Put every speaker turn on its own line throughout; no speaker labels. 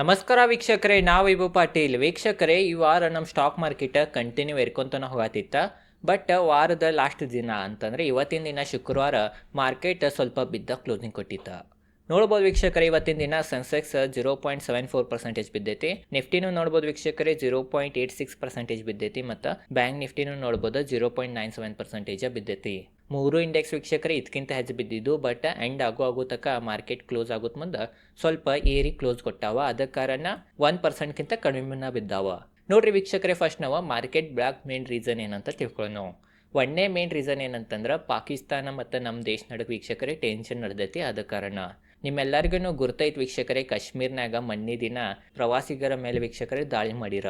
ನಮಸ್ಕಾರ ವೀಕ್ಷಕರೇ, ನಾವು ಇವು ಪಾಟೀಲ್. ವೀಕ್ಷಕರೇ, ಈ ವಾರ ನಮ್ಮ ಸ್ಟಾಕ್ ಮಾರ್ಕೆಟ್ ಕಂಟಿನ್ಯೂ ಎರ್ಕೊಂತನ ಹೋಗತ್ತಿತ್ತ ಬಟ್ ವಾರದ ಲಾಸ್ಟ್ ದಿನ ಅಂತಂದರೆ ಇವತ್ತಿನ ದಿನ ಶುಕ್ರವಾರ ಮಾರ್ಕೆಟ್ ಸ್ವಲ್ಪ ಬಿದ್ದ ಕ್ಲೋಸಿಂಗ್ ಕೊಟ್ಟಿತ್ತ. ನೋಡ್ಬೋದು ವೀಕ್ಷಕರೇ, ಇವತ್ತಿನ ದಿನ Sensex zero point seven four percentage ಬಿದ್ದೈತಿ. ನಿಫ್ಟಿನೂ ನೋಡ್ಬೋದು ವೀಕ್ಷಕರೇ zero point eight six percentage ಬಿದ್ದೈತಿ. ಮತ್ತು ಬ್ಯಾಂಕ್ ನಿಫ್ಟಿನೂ ನೋಡ್ಬೋದು zero point nine seven percentage ಬಿದ್ದೈತಿ. ಮೂರು ಇಂಡೆಕ್ಸ್ ವೀಕ್ಷಕರೇ ಇದಕ್ಕಿಂತ ಹೆಚ್ಚು ಬಿದ್ದಿದ್ದು ಬಟ್ ಎಂಡ್ ಆಗೋ ಆಗೋ ತಕ ಮಾರ್ಕೆಟ್ ಕ್ಲೋಸ್ ಆಗೋದ್ ಮುಂದೆ ಸ್ವಲ್ಪ ಏರಿ ಕ್ಲೋಸ್ ಕೊಟ್ಟಾವ. ಅದ ಕಾರಣ ಒನ್ ಪರ್ಸೆಂಟ್ಗಿಂತ ಕಡಿಮೆನ ಬಿದ್ದಾವ. ನೋಡ್ರಿ ವೀಕ್ಷಕರೇ ಫಸ್ಟ್ ನಾವು ಮಾರ್ಕೆಟ್ ಬ್ಲಾಕ್ ಮೇನ್ ರೀಸನ್ ಏನಂತ ತಿಳ್ಕೊಳ್ಳೋಣ ಒಂದೇ ಮೇನ್ ರೀಸನ್ ಏನಂತಂದ್ರೆ ಪಾಕಿಸ್ತಾನ ಮತ್ತು ನಮ್ಮ ದೇಶ ನಡುವೆ ವೀಕ್ಷಕರೇ ಟೆನ್ಷನ್ ನಡೆದೈತಿ. ಅದ ಕಾರಣ ನಿಮ್ಮೆಲ್ಲರಿಗೂ ಗುರ್ತೈತೆ ವೀಕ್ಷಕರೇ ಕಾಶ್ಮೀರ್ನಾಗ ಮೊನ್ನೆ ದಿನ ಪ್ರವಾಸಿಗರ ಮೇಲೆ ವೀಕ್ಷಕರೇ ದಾಳಿ ಮಾಡಿರ.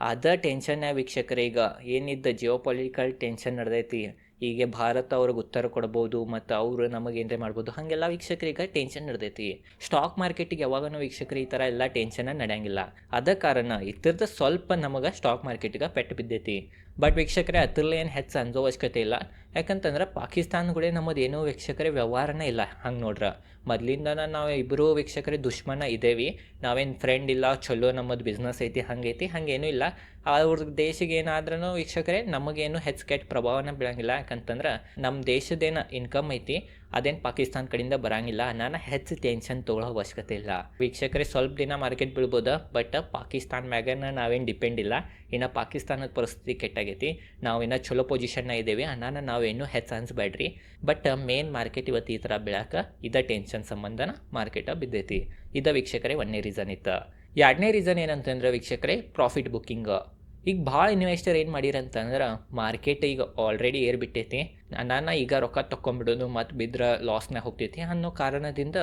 ಅದ ಟೆನ್ಷನ್ ವೀಕ್ಷಕರೇ ಈಗ ಏನಿದ್ದ ಜಿಯೋ ಪೊಲಿಟಿಕಲ್ ಟೆನ್ಷನ್ ನಡೆದೈತಿ. ಈಗ ಭಾರತ ಅವ್ರಿಗೆ ಉತ್ತರ ಕೊಡ್ಬೋದು ಮತ್ತು ಅವರು ನಮಗೆ ಏನ್ರೆ ಮಾಡ್ಬೋದು, ಹಾಗೆಲ್ಲ ವೀಕ್ಷಕರಿಗೆ ಟೆನ್ಷನ್ ನಡ್ದೈತಿ. ಸ್ಟಾಕ್ ಮಾರ್ಕೆಟಿಗೆ ಯಾವಾಗನೂ ವೀಕ್ಷಕರು ಈ ಥರ ಎಲ್ಲ ಟೆನ್ಷನ್ ನಡೆಯಂಗಿಲ್ಲ. ಅದ ಕಾರಣ ಇದ್ರದ್ದು ಸ್ವಲ್ಪ ನಮಗೆ ಸ್ಟಾಕ್ ಮಾರ್ಕೆಟಿಗೆ ಪೆಟ್ಟು ಬಿದ್ದೈತಿ. ಬಟ್ ವೀಕ್ಷಕರೇ ಅದರಲ್ಲಿ ಏನು ಹೆಚ್ಚು ಅಂಜೋ ಅವಶ್ಯಕತೆ ಇಲ್ಲ ಯಾಕಂತಂದ್ರೆ ಪಾಕಿಸ್ತಾನ ಕೂಡ ನಮ್ಮದು ಏನೋ ವೀಕ್ಷಕರೇ ವ್ಯವಹಾರನೇ ಇಲ್ಲ. ಹಂಗೆ ನೋಡ್ರ. ಮೊದಲಿಂದನ ನಾವು ಇಬ್ಬರು ವೀಕ್ಷಕರೇ ದುಶ್ಮನ ಇದ್ದೇವೆ ನಾವೇನು ಫ್ರೆಂಡ್ ಇಲ್ಲ, ಚಲೋ ನಮ್ಮದು ಬಿಸ್ನೆಸ್ ಐತಿ ಹಂಗೈತಿ ಹಂಗೇನೂ ಇಲ್ಲ. ಅವ್ರ ದೇಶಕ್ಕೆ ಏನಾದ್ರೂ ವೀಕ್ಷಕರೇ ನಮಗೇನು ಹೆಚ್ಚು ಕೆಟ್ಟ ಪ್ರಭಾವನ ಬೀಳಂಗಿಲ್ಲ. ಯಾಕಂತಂದ್ರೆ ನಮ್ಮ ದೇಶದೇನು ಇನ್ಕಮ್ ಐತಿ ಅದೇನು ಪಾಕಿಸ್ತಾನ ಕಡೆಯಿಂದ ಬರಂಗಿಲ್ಲ. ನಾನು ಹೆಚ್ಚು ಟೆನ್ಷನ್ ತೊಗೊಳ್ಳೋ ಅವಶ್ಯಕತೆ ಇಲ್ಲ. ವೀಕ್ಷಕರೇ, ಸ್ವಲ್ಪ ದಿನ ಮಾರ್ಕೆಟ್ ಬೀಳ್ಬೋದು? ಬಟ್ ಪಾಕಿಸ್ತಾನ ಮ್ಯಾಗನ ನಾವೇನು ಡಿಪೆಂಡ್ ಇಲ್ಲ. ಇನ್ನು ಪಾಕಿಸ್ತಾನದ ಪರಿಸ್ಥಿತಿ ಕೆಟ್ಟಾಗೈತಿ. ನಾವು ಇನ್ನೂ ಚಲೋ ಪೊಸಿಷನ್ನ ಇದ್ದೇವೆ ಅನ್ನಾನ ನಾವೇನು ಹೆಚ್ಚು ಅನ್ಸ್ಬೇಡ್ರಿ. ಬಟ್ ಮೇನ್ ಮಾರ್ಕೆಟ್ ಇವತ್ತು ಈ ಥರ ಬೀಳಕ್ಕೆ ಇದ ಟೆನ್ಷನ್ ಸಂಬಂಧನ ಮಾರ್ಕೆಟ ಬಿದ್ದೈತಿ. ಇದ ವೀಕ್ಷಕರೇ, ಒಂದನೇ ರೀಸನ್ ಇತ್ತು. ಎರಡನೇ ರೀಸನ್ ಏನಂತಂದ್ರೆ ವೀಕ್ಷಕರೇ ಪ್ರಾಫಿಟ್ ಬುಕ್ಕಿಂಗ್ ಈಗ ಭಾಳ ಇನ್ವೆಸ್ಟರ್ ಏನು ಮಾಡಿರಂತಂದ್ರೆ ಮಾರ್ಕೆಟ್ ಈಗ ಆಲ್ರೆಡಿ ಏರ್ ಬಿಟ್ಟೈತಿ ನಾನು ಈಗ ರೊಕ್ಕ ತೊಗೊಂಡ್ಬಿಡೋದು ಮತ್ತು ಬಿದ್ರೆ ಲಾಸ್ನಾಗ ಹೋಗ್ತೈತಿ ಅನ್ನೋ ಕಾರಣದಿಂದ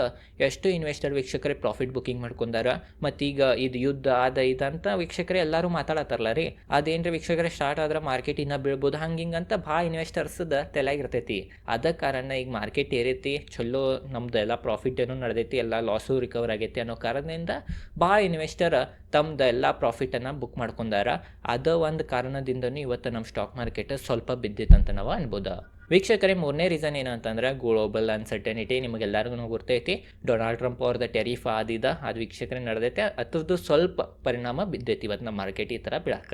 ಎಷ್ಟು ಇನ್ವೆಸ್ಟರ್ ವೀಕ್ಷಕರೇ ಪ್ರಾಫಿಟ್ ಬುಕ್ಕಿಂಗ್ ಮಾಡ್ಕೊಂಡಾರ. ಮತ್ತು ಈಗ ಇದು ಯುದ್ಧ, ಅದ ಇದಂತ ವೀಕ್ಷಕರೇ ಎಲ್ಲರೂ ಮಾತಾಡತ್ತಾರಲ್ಲ ರೀ. ಅದೇನ್ರಿ ವೀಕ್ಷಕರೇ ಸ್ಟಾರ್ಟ್ ಆದ್ರೆ ಮಾರ್ಕೆಟ್ ಇನ್ನೂ ಬೀಳ್ಬೋದು, ಹಂಗೆ ಹಿಂಗಂತ ಭಾಳ ಇನ್ವೆಸ್ಟರ್ಸ್ದ ತಲೆಯಾಗಿರ್ತೈತಿ. ಅದ ಕಾರಣ ಈಗ ಮಾರ್ಕೆಟ್ ಏರೈತಿ, ಚಲೋ ನಮ್ದು ಎಲ್ಲ ಪ್ರಾಫಿಟ್ ಏನೋ ನಡೆದೈತಿ, ಎಲ್ಲ ಲಾಸು ರಿಕವರ್ ಆಗೈತಿ ಅನ್ನೋ ಕಾರಣದಿಂದ ಭಾಳ ಇನ್ವೆಸ್ಟರ್ ತಮ್ದು ಎಲ್ಲ ಪ್ರಾಫಿಟನ್ನು ಬುಕ್ ಮಾಡ್ಕೊಂಡಾರ. ಅದ ಒಂದು ಕಾರಣದಿಂದನೂ ಇವತ್ತು ನಮ್ಮ ಸ್ಟಾಕ್ ಮಾರ್ಕೆಟ್ ಸ್ವಲ್ಪ ಬಿದ್ದಿತ್ತಂತ ನಾವು ಅನ್ಬೋದು. ವೀಕ್ಷಕರೇ, ಮೂರನೇ ರೀಸನ್ ಏನಂತಂದ್ರೆ ಗ್ಲೋಬಲ್ ಅನ್ಸರ್ಟನಿಟಿ ನಿಮಗೆಲ್ಲರಿಗೂ ಗೊತ್ತೈತಿ ಡೊನಾಲ್ಡ್ ಟ್ರಂಪ್ ಅವ್ರದ್ದು ಟೆರಿಫ್ ಆದಿದ, ಅದು ವೀಕ್ಷಕರೇ ನಡೆದೈತೆ. ಅದ್ರದ್ದು ಸ್ವಲ್ಪ ಪರಿಣಾಮ ಬಿದ್ದೈತಿ ಇವತ್ತು ನಮ್ಮ ಮಾರ್ಕೆಟ್ ಈ ಥರ ಬಿಳಕ.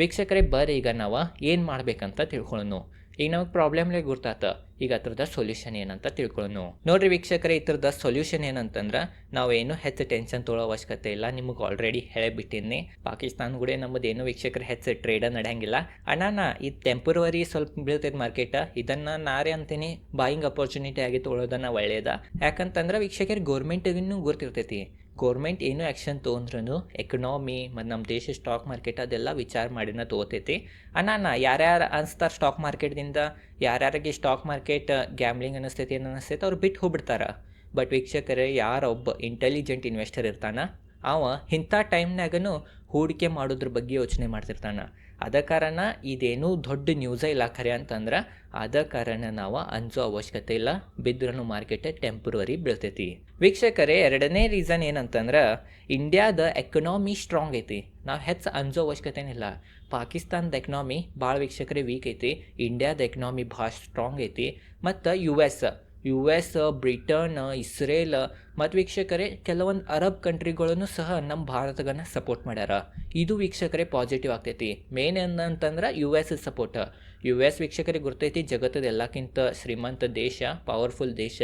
ವೀಕ್ಷಕರೇ ಬರೀ ಈಗ ನಾವು ಏನು ಮಾಡಬೇಕಂತ ತಿಳ್ಕೊಳ್ಳೋಣ ಈಗ ನಮಗೆ ಪ್ರಾಬ್ಲಮ್ಲೇ ಗುರ್ತಾತ. ಈಗ ಅದ್ರದ ಸೊಲ್ಯೂಷನ್ ಏನಂತ ತಿಳ್ಕೊಳ್ಳೋಣ ನೋಡ್ರಿ ವೀಕ್ಷಕರೇ ಇದ್ರದ ಸೊಲ್ಯೂಷನ್ ಏನಂತಂದ್ರೆ ನಾವೇನು ಹೆಚ್ಚು ಟೆನ್ಷನ್ ತೊಗೊಳ್ಳೋ ಅವಶ್ಯಕತೆ ಇಲ್ಲ. ನಿಮಗೆ ಆಲ್ರೆಡಿ ಹೇಳಿಬಿಟ್ಟಿನಿ ಪಾಕಿಸ್ತಾನ ಕೂಡ ನಮ್ಮದು ಏನು ವೀಕ್ಷಕರು ಹೆಚ್ಚು ಟ್ರೇಡ ನಡೆಯಂಗಿಲ್ಲ. ಅಣ್ಣ ಈ ಟೆಂಪರವರಿ ಸ್ವಲ್ಪ ಬೀಳ್ತೈತೆ ಮಾರ್ಕೆಟ್ ಇದನ್ನು ನಾರೇ ಅಂತೀನಿ. ಬಾಯಿಂಗ್ ಅಪರ್ಚುನಿಟಿ ಆಗಿ ತೊಗೊಳೋದನ್ನ ಒಳ್ಳೇದ. ಯಾಕಂತಂದ್ರೆ ವೀಕ್ಷಕರಿಗೆ ಇನ್ನೂ ಗುರ್ತಿರ್ತೈತಿ. ಗೌರ್ಮೆಂಟ್ ಏನು ಆ್ಯಕ್ಷನ್ ತೊಗೊಂಡ್ರೂ ಎಕನಾಮಿ ಮತ್ತು ನಮ್ಮ ದೇಶ ಸ್ಟಾಕ್ ಮಾರ್ಕೆಟ್ ಅದೆಲ್ಲ ವಿಚಾರ ಮಾಡಿನ ತೊಗೋತೈತಿ ಅಣ್ಣ ಯಾರ್ಯಾರು ಅನಿಸ್ತಾರೆ ಸ್ಟಾಕ್ ಮಾರ್ಕೆಟ್ದಿಂದ ಯಾರ್ಯಾರಿಗೆ ಸ್ಟಾಕ್ ಮಾರ್ಕೆಟ್ ಗ್ಯಾಮ್ಲಿಂಗ್ ಅನ್ನಿಸ್ತೈತಿ ಏನು ಅನ್ನಿಸ್ತೈತೆ ಅವ್ರು ಬಿಟ್ಟು ಹೋಗ್ಬಿಡ್ತಾರೆ. ಬಟ್ ವೀಕ್ಷಕರೇ, ಯಾರೊಬ್ಬ ಇಂಟೆಲಿಜೆಂಟ್ ಇನ್ವೆಸ್ಟರ್ ಇರ್ತಾನ ಅವ ಇಂಥ ಟೈಮ್ನಾಗನು ಹೂಡಿಕೆ ಮಾಡೋದ್ರ ಬಗ್ಗೆ ಯೋಚನೆ ಮಾಡ್ತಿರ್ತಾನೆ. ಅದ ಕಾರಣ ಇದೇನೂ ದೊಡ್ಡ ನ್ಯೂಸೇ ಇಲ್ಲ ಖರೆ ಅಂತಂದ್ರೆ ಅದ ಕಾರಣ ನಾವು ಅಂಜೋ ಅವಶ್ಯಕತೆ ಇಲ್ಲ ಬಿದ್ರೂ ಮಾರ್ಕೆಟ್ ಟೆಂಪ್ರವರಿ ಬೀಳ್ತೈತಿ. ವೀಕ್ಷಕರೇ, ಎರಡನೇ ರೀಸನ್ ಏನಂತಂದ್ರೆ ಇಂಡಿಯಾದ ಎಕನಾಮಿ ಸ್ಟ್ರಾಂಗ್ ಐತಿ. ನಾವು ಹೆಚ್ಚು ಅಂಜೋ ಅವಶ್ಯಕತೆನಿಲ್ಲ. ಪಾಕಿಸ್ತಾನದ ಎಕನಾಮಿ ಭಾಳ ವೀಕ್ಷಕರೇ ವೀಕ್ ಐತಿ. ಇಂಡಿಯಾದ ಎಕನಾಮಿ ಭಾಳ ಸ್ಟ್ರಾಂಗ್ ಐತಿ. ಮತ್ತು U S U S Britain Israel ಮತ್ತು ವೀಕ್ಷಕರೇ, ಕೆಲವೊಂದು ಅರಬ್ ಕಂಟ್ರಿಗಳನ್ನು ಸಹ ನಮ್ಮ ಭಾರತಗನ್ನ ಸಪೋರ್ಟ್ ಮಾಡ್ಯಾರ. ಇದು ವೀಕ್ಷಕರೇ ಪಾಸಿಟಿವ್ ಆಗ್ತೈತಿ. ಮೇನ್ ಏನಂತಂದ್ರೆ U S support U S ವೀಕ್ಷಕರಿಗೆ ಗೊತ್ತೈತಿ ಜಗತ್ತದ ಎಲ್ಲಕ್ಕಿಂತ ಶ್ರೀಮಂತ ದೇಶ ಪವರ್ಫುಲ್ ದೇಶ.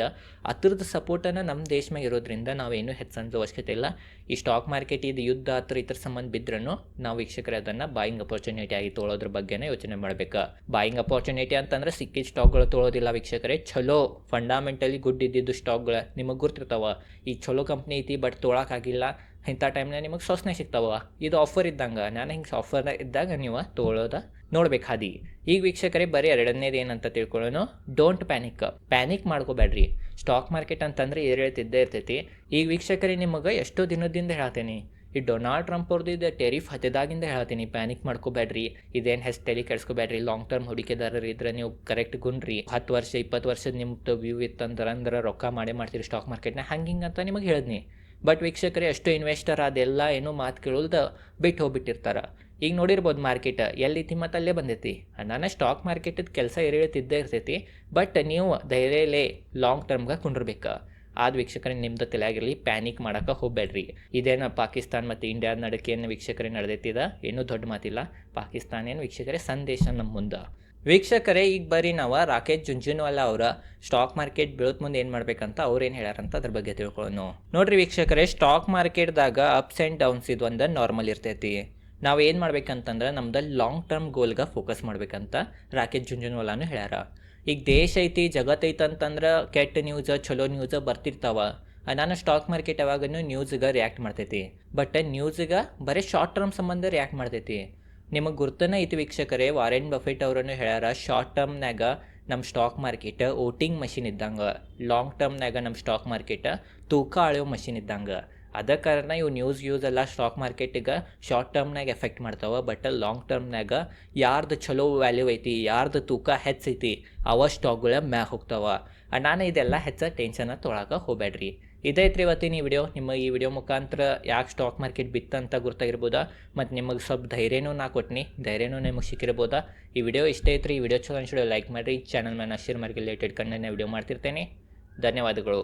ಅದ್ರದ್ದು ಸಪೋರ್ಟನ್ನು ನಮ್ಮ ದೇಶ ಮ್ಯಾಗ ಇರೋದ್ರಿಂದ ನಾವೇನು ಹೆಚ್ಚು ಅವಶ್ಯಕತೆ ಇಲ್ಲ. ಈ ಸ್ಟಾಕ್ ಮಾರ್ಕೆಟ್ ಇದು ಯುದ್ಧ ಹತ್ರ ಇತರ ಸಂಬಂಧ ಬಿದ್ರೂ ನಾವು ವೀಕ್ಷಕರೇ ಅದನ್ನು ಬಾಯಿಂಗ್ ಅಪರ್ಚುನಿಟಿ ಆಗಿ ತೊಗೊಳೋದ್ರ ಬಗ್ಗೆನೇ ಯೋಚನೆ ಮಾಡಬೇಕು. ಬಾಯಿಂಗ್ ಅಪರ್ಚುನಿಟಿ ಅಂತಂದ್ರೆ ಸಿಕ್ಕಿದ ಸ್ಟಾಕ್ಗಳು ತೊಳೋದಿಲ್ಲ ವೀಕ್ಷಕರೇ. ಚಲೋ ಫಂಡಾಮೆಂಟಲಿ ಗುಡ್ ಇದ್ದಿದ್ದು ಸ್ಟಾಕ್ಗಳು ನಿಮಗೆ ಗುರ್ತಿರ್ತಾವ. ಈ ಚಲೋ ಕಂಪ್ನಿ ಐತಿ ಬಟ್ ತೊಗೊಳಕ್ಕಾಗಿಲ್ಲ ಇಂಥ ಟೈಮ್ನಾಗ ನಿಮಗೆ ಸೊಸನೆ ಸಿಗ್ತಾವ. ಇದು ಆಫರ್ ಇದ್ದಂಗೆ. ನಾನು ಹಿಂಗೆ ಆಫರ್ ಇದ್ದಾಗ ನೀವು ತೊಗೊಳೋದ ನೋಡ್ಬೇಕು ಹಾದಿ ಈಗ ವೀಕ್ಷಕರೇ, ಬರೀ ಎರಡನೇದು ಏನಂತ ತಿಳ್ಕೊಳ್ಳೋಣ ಡೋಂಟ್ ಪ್ಯಾನಿಕ್ ಪ್ಯಾನಿಕ್ ಮಾಡ್ಕೋಬೇಡ್ರಿ. ಸ್ಟಾಕ್ ಮಾರ್ಕೆಟ್ ಅಂತಂದ್ರೆ ಏರೇಳ್ತಿದ್ದೇ ಇರ್ತೈತಿ. ಈಗ ವೀಕ್ಷಕರೇ, ನಿಮಗೆ ಎಷ್ಟೋ ದಿನದಿಂದ ಹೇಳ್ತೇನೆ. ಈ ಡೊನಾಲ್ಡ್ ಟ್ರಂಪ್ ಅವ್ರದ್ದು ಇದು ಟೆರಿಫ್ ಹತ್ತಿದಾಗಿಂದ ಹೇಳ್ತೀನಿ. ಪ್ಯಾನಿಕ್ ಮಾಡ್ಕೋಬೇಡ್ರಿ. ಇದೇನು ಹೆಸ್ ತಲೆ ಕೆಡ್ಸ್ಕೋಬೇಡ್ರಿ. ಲಾಂಗ್ ಟರ್ಮ್ ಹೂಡಿಕೆದಾರರು ಇದ್ರೆ ನೀವು ಕರೆಕ್ಟ್ ಗುಣ್ರಿ. ಹತ್ತು ವರ್ಷ, ಇಪ್ಪತ್ತು ವರ್ಷದ ನಿಮ್ದು ವ್ಯೂ ಇತ್ತಂದ್ರೆ ಅಂದ್ರೆ ರೊಕ್ಕ ಮಾಡೇ ಮಾಡ್ತೀರಿ ಸ್ಟಾಕ್ ಮಾರ್ಕೆಟ್ನ ಹಿಂಗೆ ಅಂತ ನಿಮಗೆ ಹೇಳಿದ್ನಿ. ಬಟ್ ವೀಕ್ಷಕರೇ, ಅಷ್ಟು ಇನ್ವೆಸ್ಟರ್ ಅದೆಲ್ಲ ಏನೋ ಮಾತು ಕೇಳೋದು ಬಿಟ್ಟು ಹೋಗ್ಬಿಟ್ಟಿರ್ತಾರೆ. ಈಗ ನೋಡಿರ್ಬೋದು ಮಾರ್ಕೆಟ್ ಎಲ್ಲಿತಿ ಮತ್ತು ಅಲ್ಲೇ ಬಂದೈತಿ. ನಾನು ಸ್ಟಾಕ್ ಮಾರ್ಕೆಟದ ಕೆಲಸ ಏರಿಳಿತಿದ್ದೇ ಇರ್ತೈತಿ ಬಟ್ ನೀವು ಧೈರ್ಯಲೇ ಲಾಂಗ್ ಟರ್ಮ್ಗೆ ಕುಂಡಿರ್ಬೇಕು. ಆದ ವೀಕ್ಷಕರೇ, ನಿಮ್ದು ತಲೆಯಾಗಿರಲಿ ಪ್ಯಾನಿಕ್ ಮಾಡೋಕೆ ಹೋಗಬೇಡ್ರಿ ಇದೇನು ಪಾಕಿಸ್ತಾನ ಮತ್ತು ಇಂಡಿಯಾ ನಡಕ್ಕೆ ಏನು ವೀಕ್ಷಕರೇ ನಡೆದೈತಿದ? ಏನೂ ದೊಡ್ಡ ಮಾತಿಲ್ಲ. ಪಾಕಿಸ್ತಾನ ಏನು ವೀಕ್ಷಕರೇ, ಸಂದೇಶ ನಮ್ಮ ಮುಂದೆ. ವೀಕ್ಷಕರೇ, ಈಗ ಬರೀ ನಾವು ರಾಕೇಶ್ ಜುಂಜುನ್ವಾಲಾ ಅವರ ಸ್ಟಾಕ್ ಮಾರ್ಕೆಟ್ ಬೀಳೋದ್ ಮುಂದೆ ಏನು ಮಾಡ್ಬೇಕಂತ ಅವ್ರೇನು ಹೇಳಾರಂತ ಅದ್ರ ಬಗ್ಗೆ ತಿಳ್ಕೊಳ್ಳೋಣ ನೋಡ್ರಿ ವೀಕ್ಷಕರೇ ಸ್ಟಾಕ್ ಮಾರ್ಕೆಟ್ದಾಗ ಅಪ್ಸ್ ಆ್ಯಂಡ್ ಡೌನ್ಸ್ ಇದು ಒಂದು ನಾರ್ಮಲ್ ಇರ್ತೈತಿ. ನಾವು ಏನು ಮಾಡ್ಬೇಕಂತಂದ್ರೆ ನಮ್ದು ಲಾಂಗ್ ಟರ್ಮ್ ಗೋಲ್ಗೆ ಫೋಕಸ್ ಮಾಡ್ಬೇಕಂತ ರಾಕೇಶ್ ಜುಂಜುನ್ವಾಲಾನು ಹೇಳ್ಯಾರ. ಈಗ ದೇಶ ಐತಿ ಜಗತ್ತು ಐತಿ ಅಂತಂದ್ರೆ ಕೆಟ್ಟ ನ್ಯೂಸ್ ಚಲೋ ನ್ಯೂಸ್ ಬರ್ತಿರ್ತಾವ. ನಾನು ಸ್ಟಾಕ್ ಮಾರ್ಕೆಟ್ ಯಾವಾಗನು ನ್ಯೂಸ್ಗೆ ರಿಯಾಕ್ಟ್ ಮಾಡ್ತೈತಿ. ಬಟ್ ನ್ಯೂಸ್ಗೆ ಬರೀ ಶಾರ್ಟ್ ಟರ್ಮ್ ಸಂಬಂಧ ರಿಯಾಕ್ಟ್ ಮಾಡ್ತೈತಿ. ನಿಮಗೆ ಗುರ್ತನ ಐತಿ ವೀಕ್ಷಕರೇ, ವಾರೆನ್ ಬಫೆಟ್ ಅವರನ್ನು ಹೇಳ್ಯಾರ ಶಾರ್ಟ್ ಟರ್ಮ್ನಾಗ ನಮ್ಮ ಸ್ಟಾಕ್ ಮಾರ್ಕೆಟ್ ಓಟಿಂಗ್ ಮಷಿನ್ ಇದ್ದಂಗೆ. ಲಾಂಗ್ ಟರ್ಮ್ನಾಗ ನಮ್ಮ ಸ್ಟಾಕ್ ಮಾರ್ಕೆಟ್ ತೂಕ ಅಳೆಯೋ ಮಷಿನ್ ಇದ್ದಂಗೆ. ಅದ ಕಾರಣ ಇವು ನ್ಯೂಸ್ ಯೂಸ್ ಎಲ್ಲ ಸ್ಟಾಕ್ ಮಾರ್ಕೆಟಿಗೆ ಶಾರ್ಟ್ ಟರ್ಮ್ನಾಗ ಎಫೆಕ್ಟ್ ಮಾಡ್ತಾವೆ ಬಟ್ ಲಾಂಗ್ ಟರ್ಮ್ನಾಗ ಯಾರ್ದು ಚಲೋ ವ್ಯಾಲ್ಯೂ ಐತಿ, ಯಾರ್ದು ತೂಕ ಹೆಚ್ಚೈತಿ, ಅವ ಸ್ಟಾಕ್ಗಳ ಮ್ಯಾಗ ಹೋಗ್ತಾವ. ನಾನು ಇದೆಲ್ಲ ಹೆಚ್ಚು ಟೆನ್ಷನ್ ತೊಗೊಳಕ್ಕೆ ಹೋಗ್ಬೇಡ್ರಿ ಇದೈತ್ರಿ ಇವತ್ತಿನ ಈ ವಿಡಿಯೋ ನಿಮ್ಮ ಈ ವಿಡಿಯೋ ಮುಖಾಂತರ ಯಾಕೆ ಸ್ಟಾಕ್ ಮಾರ್ಕೆಟ್ ಬಿತ್ತಂತ ಗೊತ್ತಾಗಿರ್ಬೋದಾ ಮತ್ತು ನಿಮಗೆ ಸ್ವಲ್ಪ ಧೈರ್ಯನೂ ನಾ ಕೊಟ್ಟಿನಿ ಧೈರ್ಯನೂ ನಿಮಗೆ ಸಿಕ್ಕಿರ್ಬೋದಾ? ಈ ವಿಡಿಯೋ ಇಷ್ಟ ಐತ್ರಿ. ಈ ವಿಡಿಯೋ ಚಲೋ ಅನ್ಸಿಡೋ ಲೈಕ್ ಮಾಡಿರಿ. ಚಾನಲ್ ಮೇಲೆ ಶೇರ್ ಮಾಡಿ ರಿಲೇಟೆಡ್ ಕಂಟೆಂಟ್ನ ವಿಡಿಯೋ ಮಾಡ್ತಿರ್ತೇನೆ. ಧನ್ಯವಾದಗಳು.